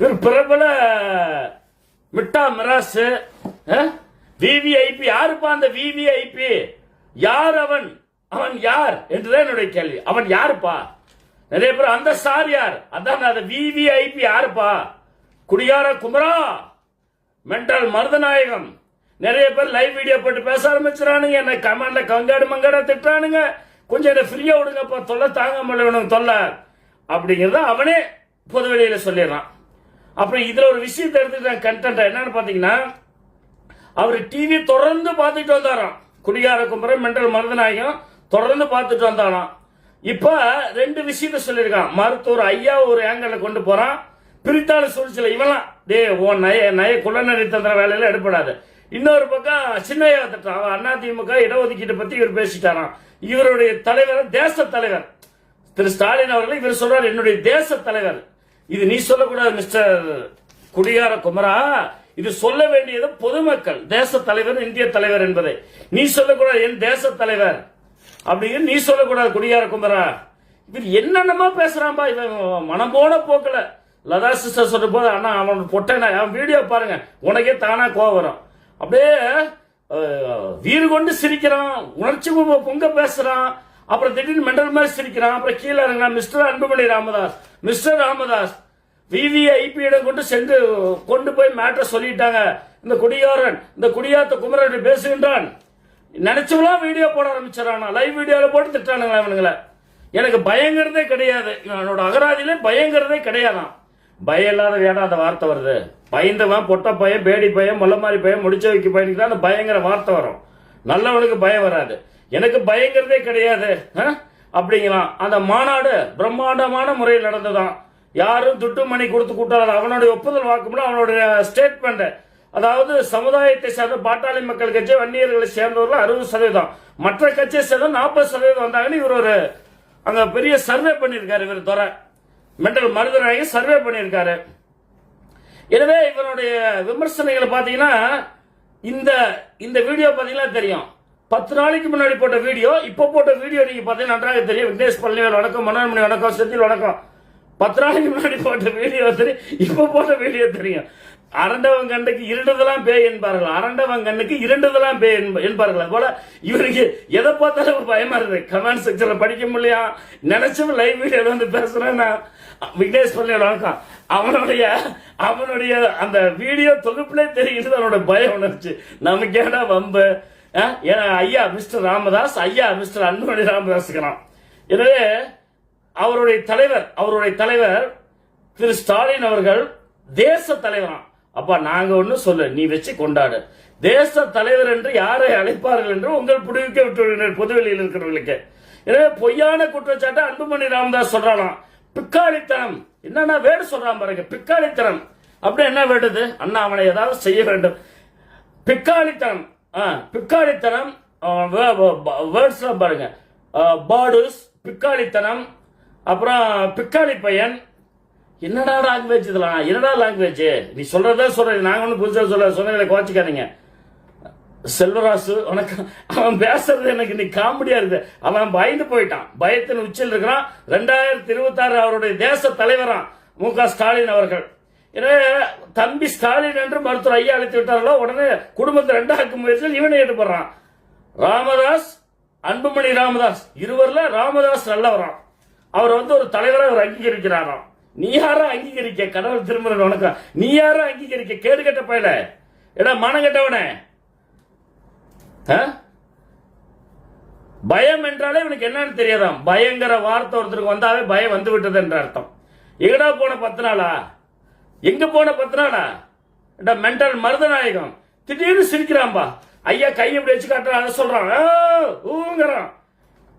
இவர் பிரபல மிட்டா மிராஸ் விவிஐபி யாருப்பா அந்த விவிஐபி யார் அவன்? அவன் யார்? என்றுதான் என்னுடைய கேள்வி. அவன் யாருப்பா? நிறைய பேர் அந்த சார் யார்? அதான் அந்த விவிஐபி யாருப்பா? குடியார குமரா? மென்டல் மருதநாயகம். நிறைய பேர் லைவ் வீடியோ போட்டு பேச ஆரம்பிச்சிடானுங்க என்ன கமெண்ட்ல கங்காடு மங்காட திட்டுறானுங்க. கொஞ்சம் என்ன ஃப்ரீயா விடுங்கப்பா. தொல்லை தாங்க முடியல தொல்லை. அப்படிங்கிறத அவனே பொது வெளியில சொல்லிடுறான். அப்புறம் இதுல ஒரு விஷயத்தை எடுத்துக்கிட்டேன் கண்டென்ட் என்னன்னு பாத்தீங்கன்னா அவர் டிவி தொடர்ந்து பார்த்துட்டு வந்தாராம். குடிகார கும்பரம் மென்டல் மருதநாயகம் தொடர்ந்து பார்த்துட்டு வந்தாராம். இப்ப ரெண்டு விஷயத்த சொல்லியிருக்கான். மருத்துவர் ஐயா ஒரு ஆங்கிள் கொண்டு போறான். பிரித்தாள சூழ்ச்சியில இவெல்லாம் டே ஓ நய நய குலநரி தந்திர வேலையில எடுப்படாது இன்னொரு பக்கம் சின்னையா திட்டம். அவன் அதிமுக இடஒதுக்கீட்டை பத்தி இவர் பேசிட்டாராம். இவருடைய தலைவர் தேச தலைவர். திரு ஸ்டாலின் அவர்கள் இவர் சொல்றாரு என்னுடைய தேச தலைவர். இது நீ சொல்லக்கூடாது மிஸ்டர் குடியார குமரா. இது சொல்ல வேண்டியது பொதுமக்கள் தேச தலைவர் இந்திய தலைவர் என்பதை. நீ சொல்லக்கூடாது என் தேச தலைவர். அப்படின்னு நீ சொல்லக்கூடாது குடியார குமரா. இவர் என்னென்னமா பேசுறான்பா இவன் மனம் போன போக்கல. லதா சிஸ்டர் சொல்ற போது அண்ணா அவன் பொட்டனா அவன் வீடியோ பாருங்க உனக்கே தானா கோவம் வரும். அப்படியே வீறு கொண்டு சிரிக்கிறான் உணர்ச்சி பொங்க பேசுறான். அப்புறம் திடீர்னு மெண்டல் மாதிரி சிரிக்கிறான். அப்புறம் கீழே இறங்குறான். Mister Anbumani Ramadoss. Mister Ramadoss VVIP இடம் கொண்டு சென்று கொண்டு போய் மேட்டர் சொல்லிட்டாங்க. இந்த குடியாரன் இந்த குடியாத்த குமரன் பேசுகின்றான். நினைச்சவெல்லாம் வீடியோ போட ஆரம்பிச்சிடறானா? லைவ் வீடியோல போட்டு திட்டானுங்களா இவனுங்களை? எனக்கு பயங்கிறதே கிடையாது. என்னோட அகராதியில பயங்கிறதே கிடையாதான். பயம் இல்லாத வேடாத வார்த்தை வருது. பயந்தவன் பொட்ட பையன் பேடி பையன் முல்ல மாதிரி பையன் முடிச்ச வைக்க பையனுக்கு தான் அந்த பயங்கர வார்த்தை வரும். நல்லவனுக்கு பயம் வராது. எனக்கு பயங்கிறதே கிடையாது ஆ? அந்த மாநாடு பிரம்மாண்டமான முறையில் நடந்ததாம் யாரும் துட்டு மணி கொடுத்து கூட்டாத. அவனுடைய ஒப்புதல் வாக்குமூலம் அவனுடைய ஸ்டேட்மெண்ட் அதாவது சமுதாயத்தை சேர்ந்த பாட்டாளி மக்கள் கட்சி வன்னியர்களை சேர்ந்தவர்கள் அறுபது சதவீதம். மற்ற கட்சியை சேர்ந்த நாற்பது சதவீதம் வந்தாங்கன்னு இவர் ஒரு அங்க பெரிய சர்வே பண்ணியிருக்காரு இவர் துறை. மெண்டல் மருதநாயகி சர்வே பண்ணியிருக்காரு. எனவே இவனுடைய விமர்சனங்களை பார்த்தீங்கன்னா இந்த இந்த வீடியோ பார்த்தீங்கன்னா தெரியும். பத்து நாளைக்கு முன்னாடி போட்ட வீடியோ இப்போ போட்ட வீடியோ நீங்க பார்த்தீங்கன்னா நன்றாக தெரியும். விக்னேஷ் பழனிவேல் வணக்கம் மனோன்மணி வணக்கம் செந்தில் வணக்கம். பத்து நாளைக்கு முன்னாடி போட்ட வீடியோ தெரியும். இப்போ போட்ட வீடியோ தெரியும். அரண்டவன் கண்ணுக்கு இருண்டதெல்லாம் பேய் என்பார்கள். அரண்டவன் கண்ணுக்கு இருண்டதெல்லாம் பேய் என்ப- என்பார்கள். போல இவருக்கு எதை பார்த்தாலும் ஒரு பயமா இருக்குது. கமெண்ட் செக்ஷன்ல படிக்க முடியா நினைச்சும் லைவ் வீடியோல வந்து பேசுறேன்னா விக்னேஷ் பள்ளியோட வணக்கம். அவனுடைய அவனுடைய அந்த வீடியோ தொகுப்புலே தெரியுது. அவனோட பயம் உணர்ச்சி. நமக்கு ஏடா வம்பு. ஐயா மிஸ்டர் ராமதாஸ் ஐயா மிஸ்டர் அன்புமணி ராமதாஸ்கிறான் எனவே அவருடைய தலைவர் அவருடைய தலைவர் திரு ஸ்டாலின் அவர்கள் தேச தலைவராம். அப்பா நாங்க ஒண்ணு சொல்ல நீ வச்சு கொண்டாடு. தேச தலைவர் என்று யாரை அழைப்பார்கள் என்று உங்கள் புடிவிக்க விட்டுள்ளனர் பொதுவெளியில் இருக்கிறவர்களுக்கு. எனவே பொய்யான குற்றச்சாட்டை அன்புமணி ராமதாஸ் சொல்றாராம். பிக்காளித்தனம். என்னன்னா வேடு சொல்றான் பாருங்க பிக்காளித்தனம். அப்படி என்ன வேண்டுது? அண்ணா அவனை ஏதாவது செய்ய வேண்டும். பிக்காளித்தனம். பிக்காளித்தனம் வேர்ட்ஸ் பாருங்க. பாடுஸ் பிக்காளித்தனம் அப்புறம் பிக்காளி பையன். என்னடா லாங்குவேஜ் இதெல்லாம்? என்னடா லாங்குவேஜ் நீ சொல்றதா சொல்றது நாங்க ஒன்றும் புதுசாக சொல்ல சொன்னதை குறைச்சிக்காதீங்க. செல்வராசு வணக்கம் அவன் பேசுறது எனக்கு இன்னைக்கு காமெடியா இருக்கு. அவன் பயந்து போயிட்டான். பயத்தின் உச்சியில் இருக்கிறான். ரெண்டாயிரத்தி இருபத்தி ஆறு அவருடைய தேச தலைவரான் மு க ஸ்டாலின் அவர்கள். தம்பி ஸ்டாலின் என்று மருத்துவர் ஐயா அழைத்து விட்டார்களோ உடனே குடும்பத்தை ரெண்டாக்கும் முயற்சியில் இவனை ஈடுபடுறான். ராமதாஸ் அன்புமணி ராமதாஸ். இருவர்ல ராமதாஸ் நல்லவராம். அவர் வந்து ஒரு தலைவராக அவர் அங்கீகரிக்கிறாராம். நீ யாரும் அங்கீகரிக்க? கடவுள் திருமணம் வணக்கம். நீ யாரும் அங்கீகரிக்க? கேடு கெட்ட பயல. ஏடா மனம் கெட்டவனே. ஆ? பயம் என்றாலே இவனுக்கு என்னன்னு தெரியாதாம். பயங்கர வார்த்தை ஒருத்தருக்கு வந்தாவே பயம் வந்து விட்டது என்ற அர்த்தம். எங்கடா போன பத்து நாளா? எங்க போன பத்து நாளா மென்டல் மருதநாயகம். திடீர்னு சிரிக்கிறான்பா. ஐயா கையை இப்படி வச்சு காட்டுறான் அதை சொல்றான். ஆ, ஊங்குறான்.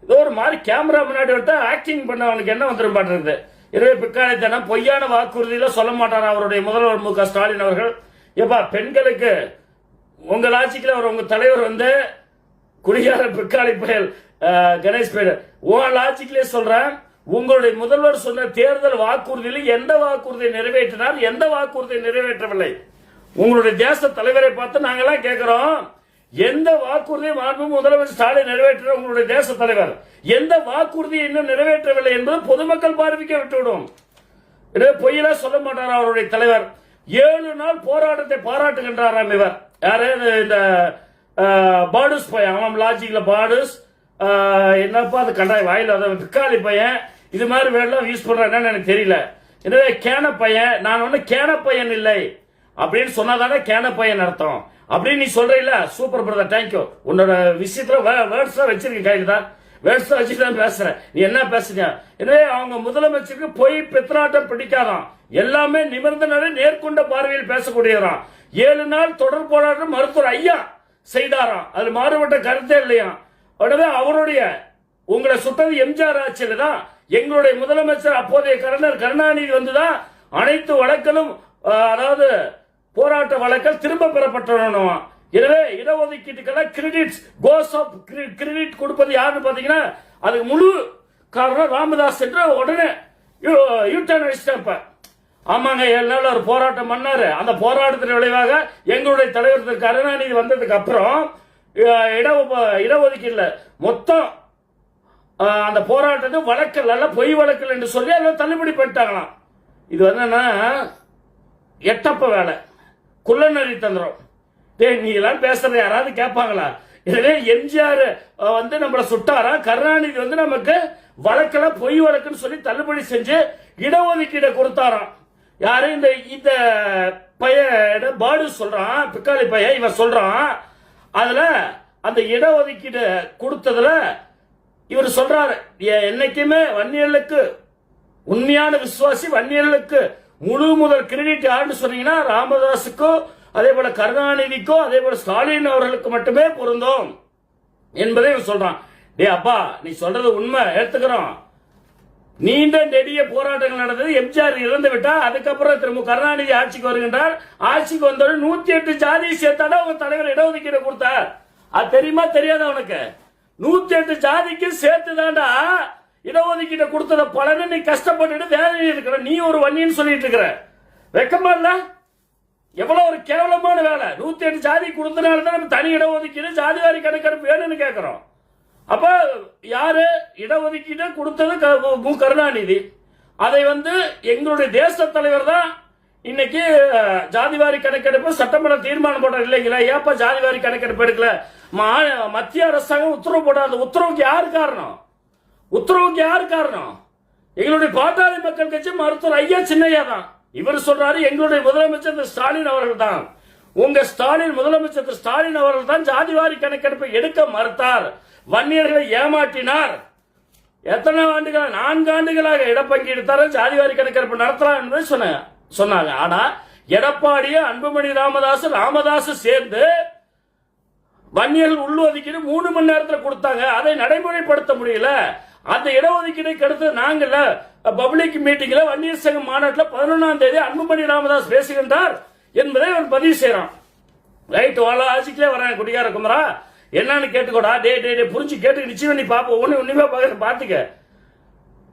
ஏதோ ஒரு மாதிரி கேமரா முன்னாடி விட்டா ஆக்டிங் பண்ண அவனுக்கு என்ன வந்துடும் பாட்டுறது? எனவே பிற்காலத்தான பொய்யான வாக்குறுதியில சொல்ல மாட்டார் அவருடைய முதல்வர் மு க. ஸ்டாலின் அவர்கள்? ஏப்பா பெண்களுக்கு உங்கள் ஆட்சிக்குள்ள அவர் உங்க தலைவர் வந்து குடியார பிற்காலி புயல் கணேஷ் பேர் உன் ஆட்சிக்குள்ளே சொல்றேன். உங்களுடைய முதல்வர் சொன்ன தேர்தல் வாக்குறுதியில் எந்த வாக்குறுதியை நிறைவேற்றினார் எந்த வாக்குறுதியை நிறைவேற்றவில்லை? உங்களுடைய தேச தலைவரை பார்த்து நாங்கெல்லாம் கேட்கிறோம் எந்த வாக்குறுதியை மாண்பு முதல்வர் ஸ்டாலின் நிறைவேற்ற உங்களுடைய தேச தலைவர்? எந்த வாக்குறுதியை இன்னும் நிறைவேற்றவில்லை என்பது பொதுமக்கள் பார்வைக்க விட்டுவிடும். எனவே பொய்யெல்லாம் சொல்ல மாட்டார் அவருடைய தலைவர்? ஏழு நாள் போராட்டத்தை பாராட்டுகின்றாராம் இவர். யாரு? இந்த- இந்த பாடுஸ் பையன். அவன் லாஜிக்ல பாடுஸ். என்னப்பா அது கண்டாய் வாயில் அதை பிக்காளி பையன். இது மாதிரி வேலாம் யூஸ் பண்றான்னு எனக்கு தெரியல. எனவே கேன பையன்? நான் ஒண்ணு கேன பையன் இல்லை. அப்படின்னு சொன்னாதானே கேன பையன் அர்த்தம். அப்படின்னு நீ சொல்றீல்ல? சூப்பர் பிரதர் தேங்க்யூ உன்னோட விஷயத்துல வேர்ட்ஸ் தான் வச்சிருக்க கையில தான் வேர்ட்ஸ் தான் வச்சுட்டு தான் பேசுறேன். நீ என்ன பேசுறீங்க எனவே அவங்க முதலமைச்சருக்கு போய் பித்ராட்டம் பிடிக்காதான். எல்லாமே நிமிர்ந்த நேர்கொண்ட பார்வையில் பேசக்கூடியதான் ஏழு நாள் தொடர் போராட்டம் மருத்துவர் ஐயா செய்தாராம். அது மாறுபட்ட கருத்தே இல்லையா உடனே அவருடைய உங்களை சுட்டது எம்ஜிஆர் ஆட்சியில தான் எங்களுடைய முதலமைச்சர் அப்போதைய கருணர் கருணாநிதி வந்துதான் அனைத்து வழக்களும் அதாவது போராட்ட வழக்கல் திரும்ப பெறப்பட்டன? எனவே இடஒதுக்கீட்டுக்கெல்லாம் கிரெடிட்ஸ் கோஸ் ஆஃப் கிரெடிட் கொடுப்பது யாருன்னு பாத்தீங்கன்னா அதுக்கு முழு காரணம் ராமதாஸ் என்று உடனே யூட்டர்ன் அடிச்சிட்டப்ப ஆமாங்க ஏழு ஒரு போராட்டம் பண்ணாரு. அந்த போராட்டத்தின் விளைவாக எங்களுடைய தலைவர் திரு. கருணாநிதி வந்ததுக்கு அப்புறம் இட இடஒதுக்கீடுல மொத்தம் அந்த போராட்டத்தை வழக்கல் அல்ல பொய் வழக்கல் என்று சொல்லி அதில் தள்ளுபடி பண்ணிட்டாங்களாம். இது வந்து எட்டப்ப வேலை. குள்ளநரி தந்திரம். டே நீ எல்லாம் பேசுறது யாராவது கேட்பாங்களா? இதுவே எம்ஜிஆர் வந்து நம்மள சுட்டாரா? கருணாநிதி வந்து நமக்கு வழக்கில் பொய் வழக்குன்னு சொல்லி தள்ளுபடி செஞ்சு இடஒதுக்கீடை கொடுத்தாராம். யாரு? இந்த இந்த பையன் பாடு சொல்றான் பிக்காளி பையன் இவன் சொல்றான். அதுல அந்த இடஒதுக்கீடு கொடுத்ததுல இவர் சொல்றாரு என்னைக்குமே வன்னியர்களுக்கு உண்மையான விசுவாசி வன்னியர்களுக்கு முழு முதல் கிரெடிட் யாருன்னு சொன்னீங்கன்னா ராமதாஸுக்கோ அதே போல கருணாநிதிக்கோ அதே போல ஸ்டாலின் அவர்களுக்கு மட்டுமே பொருந்தும். என்பதை இவன் சொல்றான். டே அப்பா நீ சொல்றது உண்மை ஏத்துக்கிறோம். நீண்ட நெடிய போராட்டங்கள் நடந்தது எம்ஜிஆர் இறந்து விட்டா அதுக்கப்புறம் திரு. கருணாநிதி ஆட்சிக்கு வருகின்றார். ஆட்சிக்கு வந்தவுடன் நூத்தி எட்டு ஜாதியை சேர்த்தாட உங்க தலைவர் இடஒதுக்கீடு கொடுத்தார். அது தெரியுமா? தெரியாது உனக்கு? நூத்தி எட்டு ஜாதிக்கு சேர்த்துதான்டா. இடஒதுக்கீட்டை கொடுத்தத பலனை நீ கஷ்டப்பட்டுட்டு வேதனை இருக்கிற நீ ஒரு வன்னின்னு சொல்லிட்டு இருக்கிற. வெக்கமா இல்ல? எவ்வளவு ஒரு கேவலமான வேலை. நூத்தி எட்டு ஜாதி கொடுத்தனால தான் நம்ம தனி இடஒதுக்கீடு ஜாதிவாரி கணக்கெடுப்பு வேணும்னு கேட்கிறோம் அப்ப யாரு இடஒதுக்கீடு கொடுத்தது க- மு கருணாநிதி. அதை வந்து எங்களுடைய தேச தலைவர் தான் இன்னைக்கு ஜாதிவாரி கணக்கெடுப்பு சட்டமன்ற தீர்மானம் போட இல்லைங்களா ஏப்பா ஜாதிவாரி கணக்கெடுப்பு எடுக்கல? மா- மத்திய அரசாங்கம் உத்தரவு போடாத. உத்தரவுக்கு யார் காரணம்? உத்தரவுக்கு யார் காரணம்? எங்களுடைய பாட்டாளி மக்கள் கட்சி மருத்துவர் ஐயா சின்னையா தான். இவர் சொல்றாரு எங்களுடைய முதலமைச்சர் திரு ஸ்டாலின் அவர்கள் தான். உங்க ஸ்டாலின் முதலமைச்சர் திரு ஸ்டாலின் அவர்கள் தான் ஜாதிவாரி கணக்கெடுப்பை எடுக்க மறுத்தார். வன்னியர்களை ஏமாற்றினார். எத்தனை ஆண்டுகளாக? நான்கு ஆண்டுகளாக இடப்பங்கீடு தர ஜாதிவாரி கணக்கெடுப்பு நடத்தலாம் என்பதை சொன்னேன் சொன்னாங்க. ஆனா எடப்பாடிய அன்புமணி ராமதாஸ் ராமதாஸ் சேர்ந்து வன்னியர்கள் உள்ஒதுக்கீடு மூணு மணி நேரத்தில் கொடுத்தாங்க. அதை நடைமுறைப்படுத்த முடியல. அந்த இடஒதுக்கீடை கெடுத்து நாங்கள்ல பப்ளிக் மீட்டிங்ல வன்னியர் சங்க மாநாட்டில் பதினொன்றாம் தேதி அன்புமணி ராமதாஸ் பேசுகின்றார் என்பதை அவர் பதிவு செய்யறான். ரைட் வாழ ஆசிக்கலே வரேன் குடிகார குமரா. என்னன்னு கேட்டுக்கோடா. டே டே டே புரிஞ்சு கேட்டு நிச்சயம் நீ பார்ப்போம் ஒண்ணு ஒண்ணுமே பார்க்க பாத்துக்க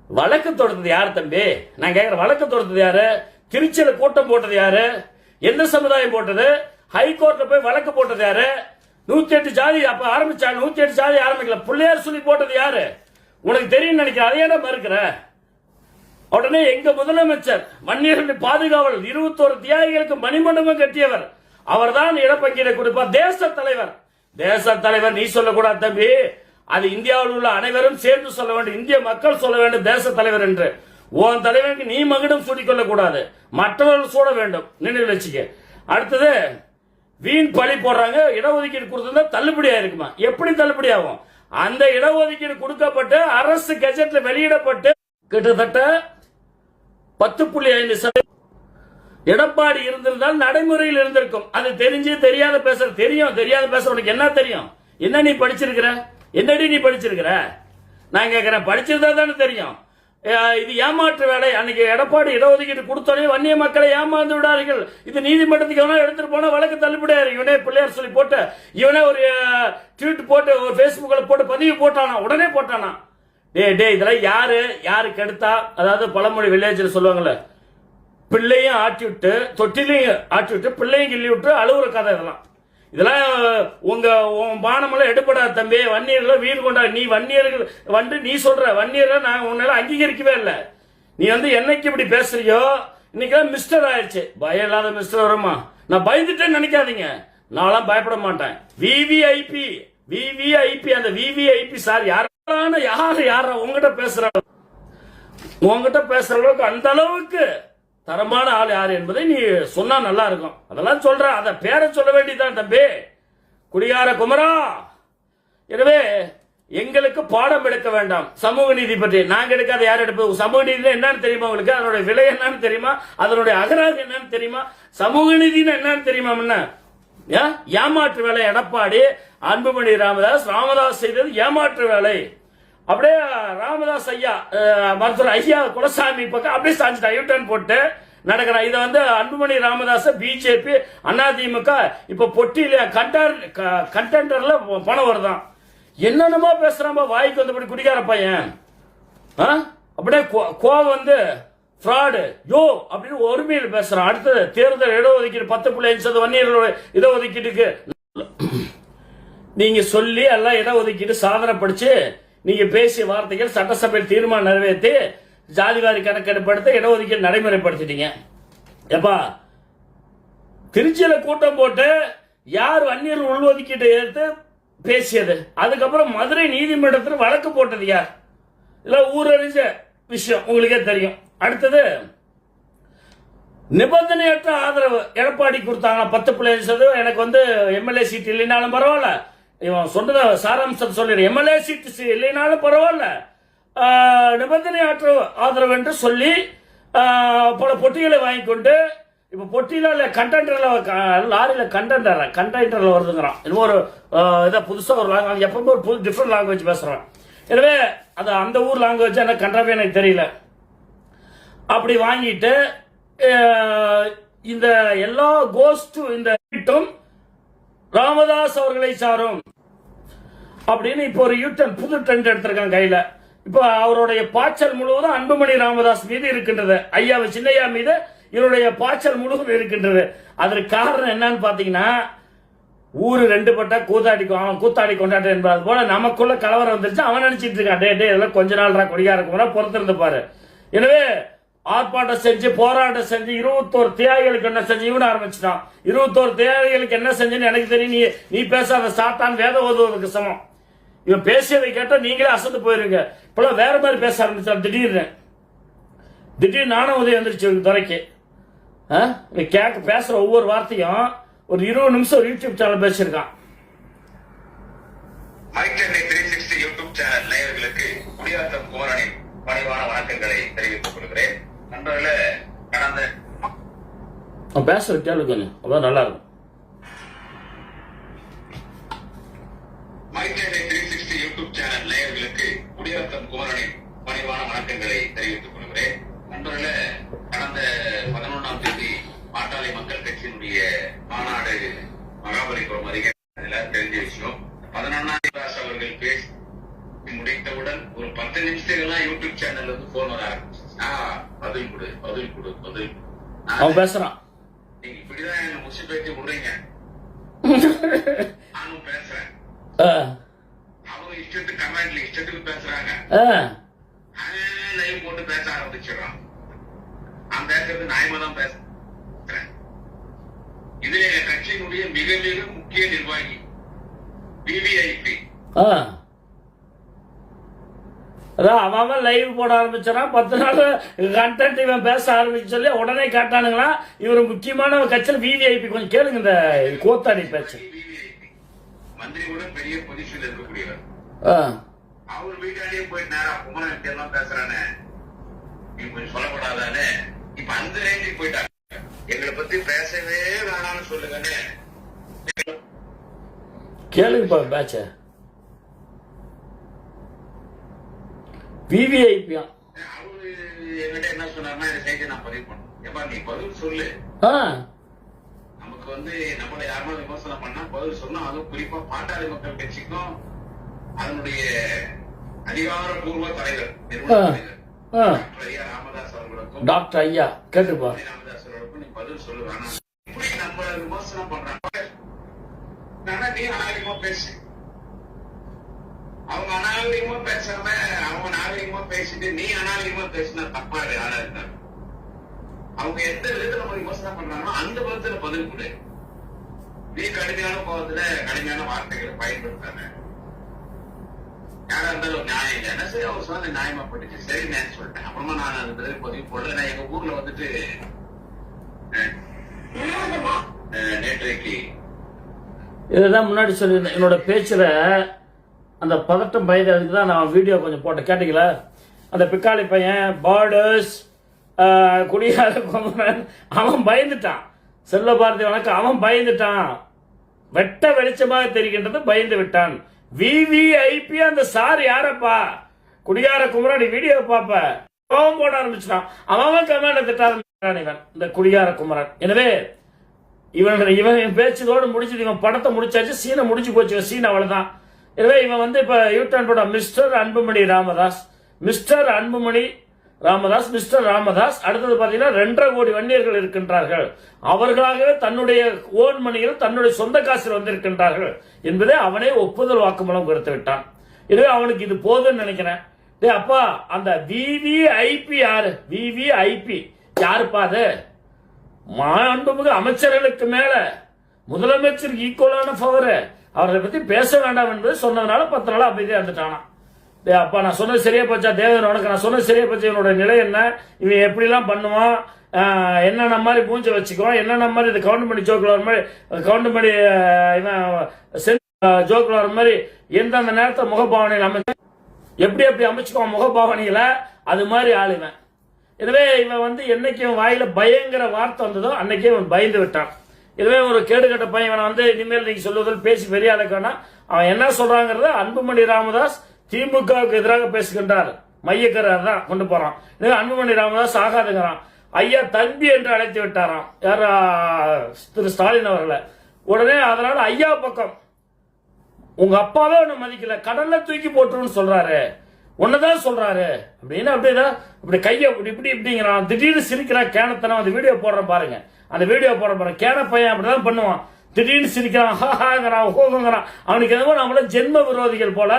வழக்கு தொடுத்தது யார் தம்பி? நான் கேக்குறேன் வழக்கு தொடுத்தது யாரு? திருச்சியில கூட்டம் போட்டது யாரு? எந்த சமுதாயம் போட்டது? ஹைகோர்ட்ல போய் வழக்கு போட்டது யாரு? நூத்தி எட்டு ஜாதி அப்ப ஆரம்பிச்சாங்க நூத்தி எட்டு ஜாதி ஆரம்பிக்கல. பிள்ளையார் சொல்லி போட்டது யாரு? உனக்கு தெரியும் நினைக்கிறேன். அதே என்ன மறுக்கிற? உடனே எங்க முதலமைச்சர் வன்னியர்களின் பாதுகாவலர் இருபத்தோரு தியாகிகளுக்கு மணிமண்டபம் கட்டியவர். அவர்தான் இடப்பங்கீடை கொடுப்பார். தேச தலைவர். தேச தலைவர் நீ சொல்லக்கூடாது தம்பி. அது இந்தியாவில் உள்ள அனைவரும் சேர்ந்து சொல்ல வேண்டும். இந்திய மக்கள் சொல்ல வேண்டும் தேச தலைவர் என்று. உன் தலைவனுக்கு நீ மகிடம் சூடிக்கொள்ள கூடாது மற்றவர்கள் சூட வேண்டும். நினைவில் வச்சுக்க. அடுத்தது வீண் பழி போடுறாங்க. இடஒதுக்கீடு கொடுத்திருந்தா தள்ளுபடியா இருக்குமா எப்படி தள்ளுபடி ஆகும் அந்த இடஒதுக்கீடு கொடுக்கப்பட்டு அரசு கெஜெட்ல வெளியிடப்பட்டு கிட்டத்தட்ட பத்து புள்ளி ஐந்து சதவீதம் எடப்பாடி இருந்திருந்தால் நடைமுறையில் இருந்திருக்கும். அது தெரிஞ்சு தெரியாத பேசுற தெரியும். தெரியாத பேசுற உனக்கு என்ன தெரியும்? என்ன நீ படிச்சிருக்கிற? என்னடி நீ படிச்சிருக்கிற? நான் கேட்கிறேன் படிச்சிருந்தா தானே தெரியும். இது ஏமாற்று வேலை. அன்னைக்கு எடப்பாடி இடஒதுக்கீடு கொடுத்தோடனே வன்னிய மக்களை ஏமாந்து விடார்கள் இது நீதிமன்றத்துக்கு எவனா எடுத்துட்டு போனா வழக்கு தள்ளுபடியாரு. இவனே பிள்ளையார் சொல்லி போட்டு இவனே ஒரு ட்வீட் போட்டு ஒரு ஃபேஸ்புக்கில் போட்டு பதிவு போட்டானா? உடனே போட்டானா? டே டே இதெல்லாம் யாரு? யாரு கெடுத்தா அதாவது பழமொழி வில்லேஜில் சொல்லுவாங்கல்ல பிள்ளையும் ஆட்டி விட்டு தொட்டிலையும் ஆட்டி விட்டு பிள்ளையும் கிள்ளி விட்டு அழுகுற கதை இதெல்லாம். இதெல்லாம் உங்க உன் பானமெல்லாம் எடுப்படா தம்பி. வன்னியர்கள் வீடு கொண்டா நீ வன்னியர்கள் வந்து நீ சொல்ற. வன்னியர்கள் நான் உன்னால அங்கீகரிக்கவே இல்லை. நீ வந்து என்னைக்கு இப்படி பேசுறியோ இன்னைக்கு மிஸ்டர் ஆயிடுச்சு பயம் இல்லாத மிஸ்டர் வருமா நான் பயந்துட்டேன்னு நினைக்காதீங்க. நான்லாம் பயப்பட மாட்டேன். விவிஐபி விவிஐபி அந்த விவிஐபி சார் யாரான யாரு யார உங்ககிட்ட பேசுற உங்ககிட்ட பேசுற அளவுக்கு அந்த அளவுக்கு தரமான ஆள் யார் என்பதை நீ சொன்னா நல்லா இருக்கும். அதெல்லாம் சொல்ற அதை பேரை சொல்ல வேண்டியதுதான் தம்பி. குடியார குமரா! எனவே எங்களுக்கு பாடம் எடுக்க வேண்டாம். சமூக நீதி பற்றி. நாங்க எடுக்காத யார் எடுப்பது சமூக நீதி என்னன்னு தெரியுமா உங்களுக்கு? அதனுடைய விலை என்னன்னு தெரியுமா? அதனுடைய அகராதி என்னன்னு தெரியுமா? சமூக நீதினா என்னன்னு தெரியுமா என்ன ஏமாற்று வேலை எடப்பாடி அன்புமணி ராமதாஸ் ராமதாஸ் செய்தது ஏமாற்று வேலை. அப்படியே ராமதாஸ் ஐயா மருத்துவர் ஐயா குலசாமி பக்கம் அப்படியே சாஞ்சிட்டான் யூட்டர்ன் போட்டு நடக்கிறான் இதை வந்து அன்புமணி ராமதாஸ் பிஜேபி அதிமுக இப்ப பொட்டியில கண்டர் கண்டெண்டர்ல பணம் வருதான். என்னென்னமோ பேசுறான் வாய்க்கு வந்தபடி குடிக்கார பையன். ஆ? அப்படியே கோ- கோவம் வந்து ஃப்ராடு யோ அப்படின்னு ஒருமையில் பேசுறான். அடுத்தது தேர்தல் இடஒதுக்கீடு பத்து புள்ளி அஞ்சு சதவீதம் வன்னியர்களோட இடஒதுக்கீட்டுக்கு நீங்க சொல்லி எல்லாம் இடஒதுக்கீடு சாதனை படிச்சு நீங்க பேசிய வார்த்தைகள் சட்டசபையில் தீர்மானம் நிறைவேற்றி ஜாதிவாரி கணக்கெடுப்படுத்த இடஒதுக்கீடு நடைமுறைப்படுத்திட்டீங்க. எப்பா திருச்சியில கூட்டம் போட்டு யார் வன்னியர் உள்ஒதுக்கீட்டை எடுத்து பேசியது? அதுக்கப்புறம் மதுரை நீதிமன்றத்தில் வழக்கு போட்டது யார்? இல்ல ஊரறிஞ்ச விஷயம் உங்களுக்கே தெரியும். அடுத்தது நிபந்தனையற்ற ஆதரவு எடப்பாடி கொடுத்தாங்க பத்து பிள்ளை எனக்கு வந்து எம்எல்ஏ சீட் இல்லைனாலும் பரவாயில்ல. இவன் சொன்னத சாராம்சம் சொல்லிடு எம்எல்ஏ சீட்டு இல்லைனாலும் பரவாயில்ல. நிபந்தனை ஆற்ற ஆதரவு என்று சொல்லி பல பொட்டிகளை வாங்கி கொண்டு இப்போ பொட்டியில் இல்லை கண்டெய்னர்ல லாரியில் கண்டெய்னர் கண்டெய்னர்ல வருதுங்கிறான். இன்னும் ஒரு இதை புதுசாக ஒரு லாங்குவேஜ் எப்பவுமே ஒரு புது டிஃப்ரெண்ட் லாங்குவேஜ் பேசுகிறான் எனவே அது அந்த ஊர் லாங்குவேஜ் எனக்கு கண்டாவே எனக்கு தெரியல. அப்படி வாங்கிட்டு இந்த எல்லா கோஸ்டும் இந்த வீட்டும் ராமதாஸ் அவர்களை சாரும். அப்படின்னு இப்போ ஒரு யூட்டன் புது ட்ரெண்ட் எடுத்திருக்கான் கையில. இப்போ அவருடைய பாய்ச்சல் முழுவதும் அன்புமணி ராமதாஸ் மீது இருக்கின்றது. ஐயா சின்னையா மீது இவருடைய பாய்ச்சல் முழுவதும் இருக்கின்றது. அதற்கு காரணம் என்னன்னு பாத்தீங்கன்னா ஊரு ரெண்டு பட்டா கூத்தாடி அவன் கூத்தாடி கொண்டாட்டம் என்பது போல நமக்குள்ள கலவரம் வந்துருச்சு. அவன் நினைச்சிட்டு இருக்கான் டே டே இதெல்லாம் கொஞ்ச நாள் கொடியா இருக்கும். பொறுத்திருந்து பாரு. எனவே ஆர்ப்பாட்டம் செஞ்சு போராட்டம் செஞ்சு இருபத்தோரு தியாகிகளுக்கு என்ன செஞ்சு இவனு ஆரம்பிச்சிட்டான். இருபத்தோரு தியாகிகளுக்கு என்ன செஞ்சுன்னு எனக்கு தெரியும். நீ நீ பேசாத சாத்தான் வேத ஓதுவதற்கு சமம். இவன் பேசியதை கேட்டா நீங்களே அசந்து போயிருங்க. இப்பெல்லாம் வேற மாதிரி பேச ஆரம்பிச்சான். திடீர்னு. திடீர்னு நானும் உதயம் வந்துருச்சு துறைக்கு? இவன் கேட்க பேசுற ஒவ்வொரு வார்த்தையும் ஒரு இருபது நிமிஷம் ஒரு YouTube channel பேசியிருக்கான். Mic Chennai three sixty YouTube channel நேயர்களுக்கு குடியாத்தம் குமரனின் பணிவான வணக்கங்களை தெரிவித்துக் கொள்கிறேன். நண்பர்களே கடந்த பேசுற கொஞ்சம் அதான் நல்லா இருக்கும். Chennai three sixty YouTube channel நேயர்களுக்கு குடியாத்தம் குமரனின் பணிவான வணக்கங்களை தெரிவித்துக் கொள்கிறேன். நண்பர்களே கடந்த பதினொன்றாம் தேதி பாட்டாளி மக்கள் கட்சியினுடைய மாநாடு மகாபலிபுரம் அருகே எல்லாரும் தெரிஞ்ச விஷயம். பதினொன்னாம் தேதி அவர்கள் பேசி முடித்தவுடன் ஒரு பத்து நிமிஷத்துக்கெல்லாம் யூடியூப் சேனல்ல இருந்து போன் வர ஆ பதில் கொடு பதில் கொடு பதில். அவன் பேசுறான். நீங்க இப்படிதான் என்ன முசி பேச்சு விடுறீங்க? நானும் பேசுறேன். அவங்க இஷ்டத்துக்கு கமெண்ட்ல இஷ்டத்துக்கு பேசுறாங்க. ஆ, லைவ் போட்டு பேச ஆரம்பிச்சிடறான். நான் பேசுறது நியாயமா தான் பேசுறேன். இதுல என் கட்சியினுடைய மிக மிக முக்கிய நிர்வாகி விவிஐபி ஆ. அதான் அவன் அவன் லைவ் போட ஆரம்பிச்சான் பத்து நாள் கண்டென்ட் இவன் பேச ஆரம்பிச்சு சொல்லி உடனே காட்டானுங்களா இவர் முக்கியமான கட்சியில் விவிஐபி கொஞ்சம் கேளுங்க இந்த கோத்தாடி பேச்சு. விவிஐபி மந்திரியோட பெரிய பொசிஷன்ல இருக்கக்கூடியவர். அவர் வீட்டாலேயே போயிட்டு நேரா குமரன் எல்லாம் பேசுறானே. நீ கொஞ்சம் சொல்லக்கூடாதானே இப்ப அந்த ரேஞ்சுக்கு போயிட்டாங்க. எங்களை பத்தி பேசவே வேணாம்னு சொல்லுங்கன்னு கேளுங்கப்பா பேட்ச விவிஐபியா அவரு என்கிட்ட என்ன சொன்னாருன்னா இந்த செய்தி நான் பதிவு பண்ணேன் ஏப்பா நீ பதில் சொல்லு. ஆ. நமக்கு வந்து நம்மள யாருமே விமர்சனம் பண்ணா பதில் சொன்னா அதுவும் குறிப்பா பாட்டாளி மக்கள் கட்சிக்கும் அதனுடைய அதிகாரப்பூர்வ தலைவர். டாக்டர் ஐயா ராமதாஸ் அவர்களுக்கும் டாக்டர் ஐயா கேட்டுப்பா. ராமதாஸ் அவர்களுக்கும் நீ பதில் சொல்லு. வேணாம் இப்படி நம்ம விமர்சனம் பண்றாங்க. ஆனா நீ நாகரிகமா பேசு. அவங்க அநாகரிகமா பேசாம அவங்க நாகரிகமா பேசிட்டு நீ அநாகரிகமா பேசினா தப்பா யாரா இருந்தா அவங்க எந்த விதத்துல நம்ம விமர்சனம் பண்றாங்களோ அந்த விதத்துல பதில் கொடு. நீ கடுமையான கோபத்துல கடுமையான வார்த்தைகளை பயன்படுத்தாங்க யாரா இருந்தாலும் நியாயம் இல்லை. என்ன சரி அவர் சொன்னது நியாயமா போட்டுச்சு சரி நான் சொல்லிட்டேன். அப்புறமா நான் அந்த பதில் பதிவு போடல. நான் எங்க ஊர்ல வந்துட்டு அஹ், நேற்றைக்கு இதுதான் முன்னாடி சொல்லியிருந்தேன். என்னோட பேச்சில் அந்த பதட்டம் பயந்து அதுக்கு தான் நான் வீடியோ கொஞ்சம் போட்டேன். கேட்டீங்களா? அந்த பிக்காளி பையன் பார்டர்ஸ் குடியார குமரன் அவன் பயந்துட்டான். செல்ல பாரதி வணக்கம். அவன் பயந்துட்டான். வெட்ட வெளிச்சமாக தெரிகின்றது பயந்து விட்டான். விவிஐபி அந்த சார் யாரப்பா? குடியார குமரன் நீ வீடியோ பாப்ப. அவன் போட ஆரம்பிச்சிட்டான். அவன் கமெண்ட் திட்ட ஆரம்பிச்சான் இவன் இந்த குடியார குமரன். எனவே இவன் இவன் பேச்சதோடு முடிச்சது இவன் படத்தை முடிச்சாச்சு சீனை முடிச்சு போச்சு. சீன் அவ்வளவுதான். எனவே இவன் வந்து இப்ப யூட்டன் போட mister Anbumani Ramadoss. Mister Anbumani Ramadoss mister Ramadoss அடுத்தது பார்த்தீங்கன்னா ரெண்டரை கோடி வன்னியர்கள் இருக்கின்றார்கள். அவர்களாகவே தன்னுடைய ஓன் மணியில் தன்னுடைய சொந்த காசில் வந்திருக்கின்றார்கள் என்பதை அவனே ஒப்புதல் வாக்குமூலம் கொடுத்து விட்டான். எனவே அவனுக்கு இது போதும்னு நினைக்கிறேன். டேய் அப்பா அந்த விவிஐபி யாரு? விவிஐபி யாருப்பா அது? மாண்புமிகு அமைச்சர்களுக்கு மேல முதலமைச்சருக்கு ஈக்குவலான பவர் அவரை பத்தி பேச வேண்டாம் என்பது சொன்னதுனால பத்து நாள் அமைதியா இருந்துட்டானா அப்பா நான் சொன்னது சரியா போச்சா? தேவன் உனக்கு நான் சொன்னது சரியா போச்சு? இவனோட நிலை என்ன? இவன் எப்படிலாம் பண்ணுவான்? என்னென்ன மாதிரி பூஞ்சை வச்சுக்குவான்? என்னென்ன மாதிரி இது கவுண்ட் பண்ணி ஜோக்கில் வர மாதிரி கவுண்ட் பண்ணி இவன் ஜோக்கில் வர மாதிரி எந்தெந்த நேரத்தை முகபாவனையில் அமைச்சு எப்படி எப்படி அமைச்சுக்குவான் முகபாவனையில் அது மாதிரி ஆளுவன் எனவே இவன் வந்து என்னைக்கு இவன் வாயில பயங்கர வார்த்தை வந்ததோ அன்னைக்கே இவன் பயந்து விட்டான். இதுவே ஒரு கேடுகட்ட பையன் இவனை வந்து இனிமேல் நீங்க சொல்லுவதில் பேசி பெரிய ஆளுக்கானா அவன் என்ன சொல்றாங்கிறத அன்புமணி ராமதாஸ் திமுகவுக்கு எதிராக பேசுகின்றார் மையக்கரை தான் கொண்டு போறான். அன்புமணி ராமதாஸ் ஆகாதுங்கிறான். ஐயா தம்பி என்று அழைத்து விட்டாராம். யார் திரு ஸ்டாலின் அவர்களை. உடனே அதனால ஐயா பக்கம் உங்க அப்பாவே உன்னை மதிக்கல கடல்ல தூக்கி போட்டுருன்னு சொல்றாரு. உன்னதான் சொல்றாரு. அப்படின்னு அப்படிதான் இப்படி கையை இப்படி இப்படி இப்படிங்கிறான். திடீர்னு சிரிக்கிறான் கேனத்தனம். அந்த வீடியோ போடுறேன் பாருங்க. அந்த வீடியோ போடுற பாருங்க. கேன பையன் அப்படிதான் பண்ணுவான். திடீர்னு சிரிக்கிறான் ஹாஹாங்கிறான் ஹோகங்கிறான் அவனுக்கு எதுவும் நம்மள ஜென்ம விரோதிகள் போல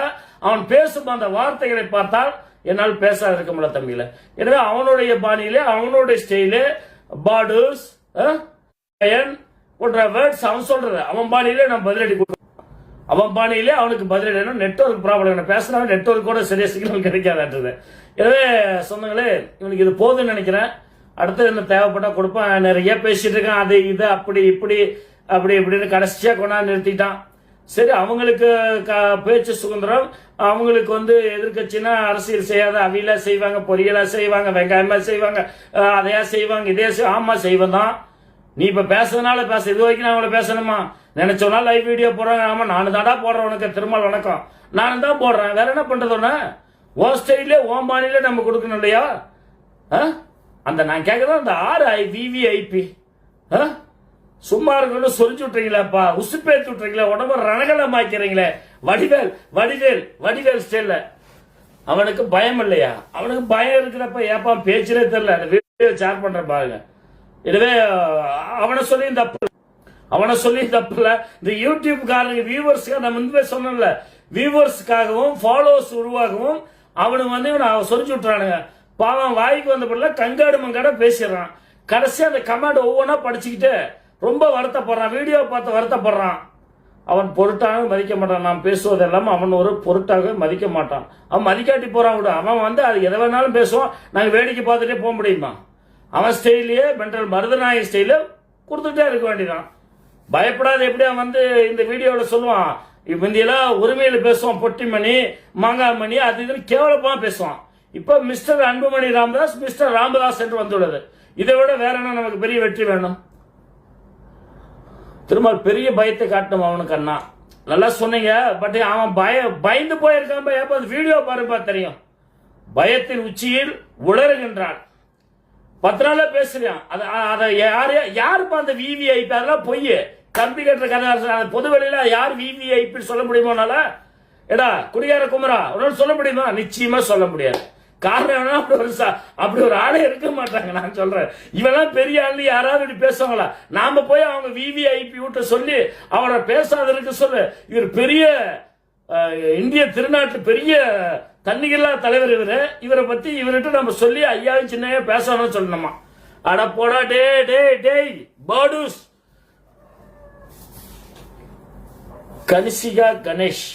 அவன் பேசும் அந்த வார்த்தைகளை பார்த்தால் என்னால் பேசாத இருக்க முடியல தம்பியில எனவே அவனுடைய பாணியிலே அவனுடைய ஸ்டைலு பாடுஸ் போன்ற வேர்ட்ஸ் அவன் சொல்றது அவன் பாணியிலே நான் பதிலடி கொடுக்கணும் அவன் பாணியிலே அவனுக்கு பதிலடி நெட்ஒர்க் ப்ராப்ளம் பேசினா நெட்ஒர்க் கூட சரியா சிக்னல் கிடைக்காதுன்றது. எனவே சொன்னங்களே இவனுக்கு இது போதும்னு நினைக்கிறேன். அடுத்து என்ன தேவைப்பட்டா கொடுப்பேன். நிறைய பேசிட்டு இருக்கான். அது இது அப்படி இப்படி அப்படி இப்படின்னு கடைசியா கொண்டாந்து நிறுத்திட்டான். சரி அவங்களுக்கு க- பேச்சு சுதந்திரம். அவங்களுக்கு வந்து எதிர்கட்சினா அரசியல் செய்யாத அவியலா செய்வாங்க பொரியலா செய்வாங்க வெங்காயமா செய்வாங்க அதையா செய்வாங்க இதே செய்- ஆமா செய்வன் தான் நீ இப்ப பேசுறதுனால பேச இது வரைக்கும் நான் அவங்கள பேசணுமா? நினைச்சோனா லைவ் வீடியோ போடுறாங்க ஆமா நானு தாண்டா போடுறேன் உனக்கு திருமல் வணக்கம். நானும் தான் போடுறேன். வேற என்ன பண்றது ஓ ஸ்டைலே ஓ மாநில நம்ம கொடுக்கணும் இல்லையா? ஆ? அந்த நான் கேட்கறேன் அந்த ஆறு ஐ விவிஐபி சும்மா இருக்கணும் சொரிஞ்சு விட்டுறீங்களாப்பா? பேத்து விட்டுறீங்களா? உடம்பு ரணகலமாக்கிறீங்களே? வடிவேல் வடிவேல் வடிவேல் ஸ்டைல்ல அவனுக்கு பயம் இல்லையா? அவனுக்கு பயம் இருக்கிறப்ப ஏப்பா பேச்சுனே தெரியல. அந்த வீடியோ ஷேர் பண்ற பாருங்க. இதுவே அவனை சொல்லி தப்பு அவனை சொல்லி தப்பு இல்ல. இந்த யூடியூப்காரங்க வியூவர்ஸ்க்காக நம்ம முன்பே சொன்னோம்ல வியூவர்ஸ்க்காகவும் ஃபாலோவர்ஸ் உருவாகவும் அவனுக்கு வந்து இவனை சொரிஞ்சு விட்டுறானுங்க. பாவம் வாய்க்கு வந்த பிள்ளை கங்காடு மங்காட பேசிடுறான். கடைசி அந்த கமெண்ட் ஒவ்வொன்றா படிச்சுக்கிட்டு ரொம்ப வருத்தப்படுறான் வீடியோ பார்த்து வருத்தப்படுறான். அவன் பொருட்டாக மதிக்க மாட்டான். நான் பேசுவதெல்லாம் அவன் ஒரு பொருட்டாக மதிக்க மாட்டான். அவன் மதிக்காட்டி போறான் கூட அவன் வந்து அது எதை வேணாலும் பேசுவான். நாங்கள் வேடிக்கை பார்த்துட்டே போக முடியுமா? அவன் ஸ்டைலே மென்டல் மருதநாயக ஸ்டைல கொடுத்துட்டே இருக்க வேண்டியதான் பயப்படாத எப்படி அவன் வந்து இந்த வீடியோவில் சொல்லுவான். முந்தியெல்லாம் உரிமையில் பேசுவான். பொட்டிமணி மாங்காமணி அது இதுன்னு கேவலமாக பேசுவான். இப்போ மிஸ்டர் அன்புமணி ராமதாஸ் மிஸ்டர் ராமதாஸ் என்று வந்துள்ளது. இதை விட வேற என்ன நமக்கு பெரிய வெற்றி வேணும்? திரும்ப பெரிய பயத்தை காட்டணும் அவனுக்கு அண்ணா. நல்லா சொன்னீங்க பட் அவன் பய பயந்து போயிருக்கான் பா. வீடியோ பாருப்பா தெரியும். பயத்தின் உச்சியில் உளறுகின்றான். பத்து நாளா பேசுறான். அதை அதை யார் யாருப்பா அந்த விவிஐபி அதெல்லாம் பொய். கம்பி கட்டுற கதை பொது வெளியில யார் விவிஐபி சொல்ல முடியுமோனால எடா குடியார குமரா உன்னால சொல்ல முடியுமா? நிச்சயமா சொல்ல முடியாது. காரணம் அப்படி ஒரு அப்படி ஒரு ஆளே இருக்க மாட்டாங்க நான் சொல்றேன். இவெல்லாம் பெரிய ஆளு யாராவது இப்படி பேசுவாங்களா? நாம போய் அவங்க விவிஐபி விட்ட சொல்லி அவரை பேசாத இருக்க சொல்லு. இவர் பெரிய இந்திய திருநாட்டு பெரிய தன்னிகல்லா தலைவர் இவரு. இவரை பத்தி இவர்கிட்ட நம்ம சொல்லி ஐயாவும் சின்னையா பேசணும்னு சொல்லணுமா? அட போடா டே டே டேய் பாடுஸ் கனிசிகா கணேஷ்.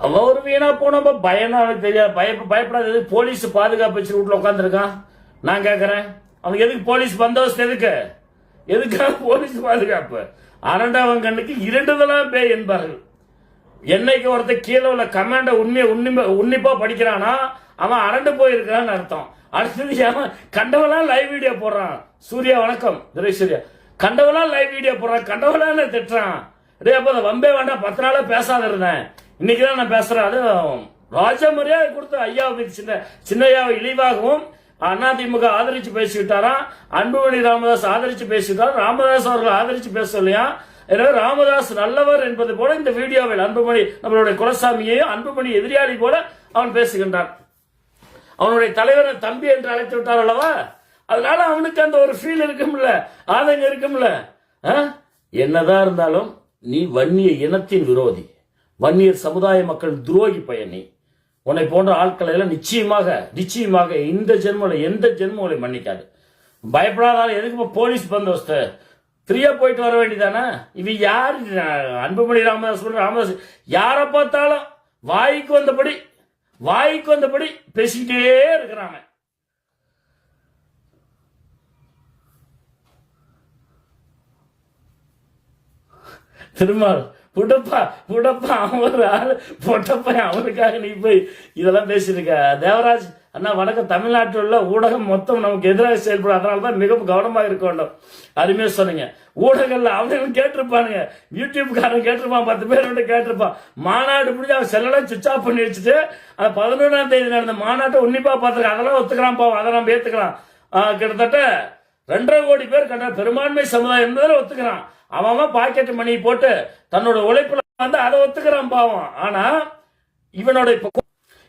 அவன் ஒரு வீணா போனப்ப பயம்னா அவனுக்கு தெரியாது. பய பயப்படாதது போலீஸ் பாதுகாப்பு வச்சு வீட்டில் உட்காந்துருக்கான் நான் கேட்குறேன் அவனுக்கு எதுக்கு போலீஸ் பந்தோபஸ்து எதுக்கு? எதுக்காக போலீஸ் பாதுகாப்பு? அரண்டாவன் கண்ணுக்கு இரண்டுதெல்லாம் பேய் என்பார்கள். என்னைக்கு ஒருத்தர் கீழே உள்ள கமாண்ட உண்மையை உன்னிப்பா உன்னிப்பா படிக்கிறானா? அவன் அரண்டு போயிருக்கான்னு அர்த்தம். அடுத்தது அவன் கண்டவெல்லாம் லைவ் வீடியோ போடுறான். சூர்யா வணக்கம். துரை சூர்யா. கண்டவெல்லாம் லைவ் வீடியோ போடுறான். கண்டவெல்லாம் திட்டுறான். டேய் அப்ப வம்பே வேண்டாம். பத்து நாளா பேசாத இருந்தேன். இன்னைக்கு தான் நான் பேசுறேன். அது ராஜ மரியாதை கொடுத்த ஐயாவுக்கு சின்ன சின்னையாவை இழிவாகவும் அதிமுக ஆதரிச்சு பேசிக்கிட்டாராம். அன்புமணி ராமதாஸ் ஆதரிச்சு பேசிவிட்டார் ராமதாஸ் அவர்கள் ஆதரிச்சு பேசலையா? எனவே ராமதாஸ் நல்லவர் என்பது போல இந்த வீடியோவில் அன்புமணி நம்மளுடைய குலசாமியையும் அன்புமணி எதிரியாளி போல அவன் பேசுகின்றான். அவனுடைய தலைவரை தம்பி என்று அழைத்து விட்டார் அல்லவா? அதனால அவனுக்கு அந்த ஒரு ஃபீல் இருக்கும்ல ஆதங்கம் இருக்கும்ல. ஆ? என்னதான் இருந்தாலும் நீ வன்னிய இனத்தின் விரோதி. வன்னியர் சமுதாய மக்கள் துரோகி பயணி. உன்னை போன்ற ஆட்களை எல்லாம் நிச்சயமாக நிச்சயமாக இந்த ஜென்மோல எந்த ஜென்மோலை மன்னிக்காது. பயப்படாதால எதுக்கு போலீஸ் பந்தோஸ்து ஃப்ரீயா போயிட்டு வர வேண்டியதானே? இவ யார்? அன்புமணி ராமதாஸ் ராமதாஸ் யாரை பார்த்தாலும் வாய்க்கு வந்தபடி வாய்க்கு வந்தபடி பேசிக்கிட்டே இருக்கிறாங்க. திருமால் புடப்பா புடப்பா அவன் ஒரு ஆள். பொட்டப்பா அவனுக்காக நீ போய் இதெல்லாம் பேசியிருக்க தேவராஜ் அண்ணா வடக்கு தமிழ்நாட்டில் உள்ள ஊடகம் மொத்தம் நமக்கு எதிராக செயல்படும். அதனால தான் மிகவும் கவனமாக இருக்க வேண்டும். அருமையாக சொன்னீங்க. ஊடகங்கள்ல அவனும் கேட்டிருப்பானுங்க. யூடியூப்காரன் கேட்டிருப்பான். பத்து பேர் வந்து கேட்டிருப்பான். மாநாடு முடிஞ்சு அவன் செல்லலாம் சுவிச் ஆஃப் பண்ணி வச்சுட்டு அந்த பதினொன்றாம் தேதி நடந்த மாநாட்டை உன்னிப்பா பார்த்துருக்கான் அதெல்லாம் ஒத்துக்கலாம் பாவம் அதை நம்ம ஏத்துக்கலாம். கிட்டத்தட்ட ரெண்டரை கோடி பேர் கண்ட பெரும்பான்மை சமுதாயம் என்பதில் ஒத்துக்கிறான். அவன் பாக்கெட் மணி போட்டு தன்னோட உழைப்புல வந்து அதை ஒத்துக்கிறான் பாவம். ஆனா இவனோட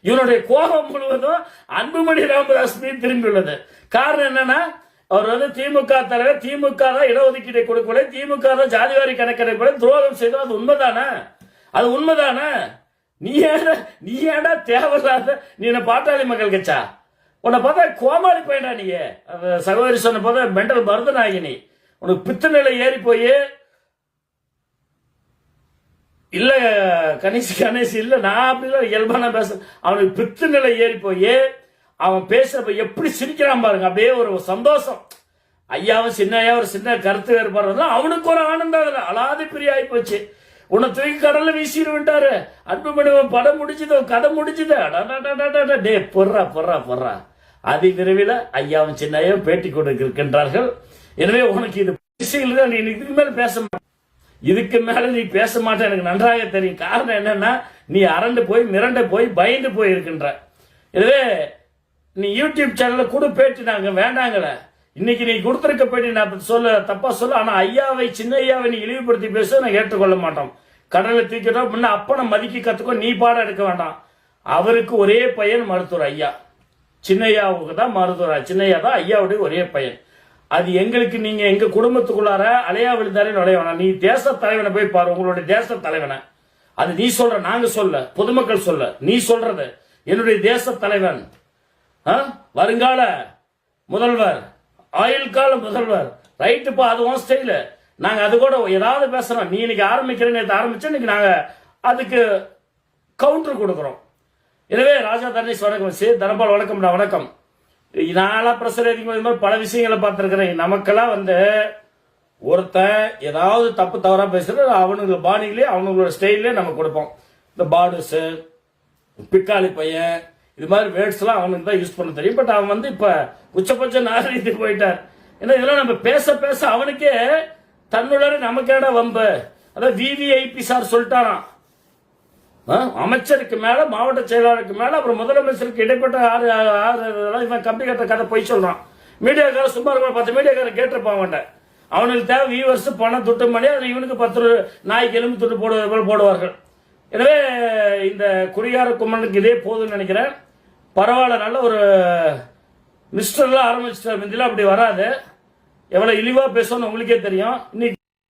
இவனுடைய கோபம் முழுவதும் அன்புமணி ராமதாஸ் மீது திரும்பியுள்ளது காரணம் என்னன்னா அவர் வந்து திமுக தலைவர் திமுக தான் இடஒதுக்கீட்டை கொடுக்கல திமுக தான் ஜாதிவாரி கணக்கெடுக்கவில்லை துரோகம் செய்தோம் அது உண்மைதானே? அது உண்மைதானே? நீ ஏடா நீ ஏடா தேவையில்லாத நீ என்ன பாட்டாளி மக்கள் கட்சா? உன்னை பார்த்தா கோமாளி பையனா நீ சகோதரி சொன்ன பார்த்தா மெண்டல் மருதனாகி நீ. உனக்கு பித்து நிலை ஏறி போய் இல்ல கணேஷ் கணேஷ் இல்ல நான் அப்படிலாம் இயல்பான பேச அவனுக்கு பித்து நிலை ஏறி போய் அவன் பேசுறப்ப எப்படி சிரிக்கிறான் பாருங்க அப்படியே ஒரு சந்தோஷம். ஐயாவும் சின்ன ஐயா ஒரு சின்ன கருத்து வேறுபாடு அவனுக்கு ஒரு ஆனந்தம் அதுல அலாதி பிரிய ஆகி போச்சு. உன்னை தூக்கி கடல்ல வீசிடுவிட்டாரு அன்புமணி உன் படம் முடிச்சுதோ கதை முடிச்சுதோ டே பொர்றா பொர்றா பொர்றா அதி விரைவில் ஐயாவும் சின்ன ஐயாவும் பேட்டி கொடுக்கின்றார்கள் இருக்கின்றார்கள். எனவே உனக்கு இது தான் நீ இதுக்கு மேல பேச மாட்ட. இதுக்கு மேல நீ பேச மாட்டேன். எனக்கு நன்றாக தெரியும். காரணம் என்னன்னா நீ அரண்டு போய் மிரண்டு போய் பயந்து போய் இருக்கின்ற. எனவே நீ யூடியூப் சேனல்ல கூட பேட்டி நாங்க வேண்டாங்கள இன்னைக்கு நீ கொடுத்துருக்க பேட்டி நான் சொல்ல தப்பா சொல்ல ஆனா ஐயாவை சின்ன ஐயாவை நீ இழிவுபடுத்தி பேச நான் ஏற்றுக்கொள்ள மாட்டோம். கடலை தூக்கிட்டோம் முன்ன அப்பனை மதிக்க கத்துக்கோ நீ பாடம் எடுக்க வேண்டாம். அவருக்கு ஒரே பையன் மருத்துவர் ஐயா. சின்னையாவுக்கு தான் மருத்துவர் சின்னையா தான் ஐயாவுடைய ஒரே பையன். அது எங்களுக்கு நீங்க எங்க குடும்பத்துக்குள்ளார அலையா விழுந்தாரே நுழைய வேணாம். நீ தேச தலைவனை போய் பாரு உங்களுடைய தேச தலைவனை. அது நீ சொல்ற நாங்க சொல்ல பொதுமக்கள் சொல்ல நீ சொல்றது. என்னுடைய தேச தலைவன் ஆ? வருங்கால முதல்வர் ஆயுள் கால முதல்வர் ரைட்டுப்பா அது உன் ஸ்டைல நாங்க அது கூட ஏதாவது பேசுறோம் நீ இன்னைக்கு ஆரம்பிக்கிற நேற்று ஆரம்பிச்சு இன்னைக்கு நாங்க அதுக்கு கவுண்டர் கொடுக்குறோம். எனவே ராஜா தர்ணேஷ் வணக்கம். சே தனபால் வணக்கம்டா வணக்கம். நான்லாம் பிரஷர் அதிகமாக இது மாதிரி பல விஷயங்களை பார்த்துருக்குறேன் நமக்கெல்லாம் வந்து ஒருத்தன் ஏதாவது தப்பு தவறா பேசுறது அவனுங்கள பாணிகளே அவனுங்களோட ஸ்டைல்லே நம்ம கொடுப்போம். இந்த பாடுஸு பிக்காளி பையன் இது மாதிரி வேர்ட்ஸ் எல்லாம் அவனுக்கு தான் யூஸ் பண்ண தெரியும். பட் அவன் வந்து இப்ப உச்சபட்ச நாகரீகத்துக்கு போயிட்டார். ஏன்னா இதெல்லாம் நம்ம பேச பேச அவனுக்கே தன்னுள்ள நமக்கேடா வம்பு. அதான் விவிஐபி சார் சொல்லிட்டாரான் அமைச்சருக்கு மேல மாவட்ட செயலாளருக்கு மேல அப்புறம் முதலமைச்சருக்கு இடைப்பட்ட ஆறு ஆறு இவன் கம்பி கட்ட கதை போய் சொல்றான். மீடியாக்கார சும்மா இருக்க பத்து மீடியாக்காரன் கேட்டிருப்பான் அவன்கிட்ட. அவனுக்கு தேவை வியூவர்ஸ் பணம் துட்டு பண்ணி அதில் இவனுக்கு பத்து நாய்க்கு எலும்பு துட்டு போடுவது போல் போடுவார்கள். எனவே இந்த குடிகார கும்மனுக்கு இதே போதும்னு நினைக்கிறேன். பரவாயில்ல நல்ல ஒரு மிஸ்டர்லாம் ஆரம்பிச்சிட்டார். மிந்தில அப்படி வராது. எவ்வளவு இழிவா பேசணும்னு உங்களுக்கே தெரியும். இன்னைக்கு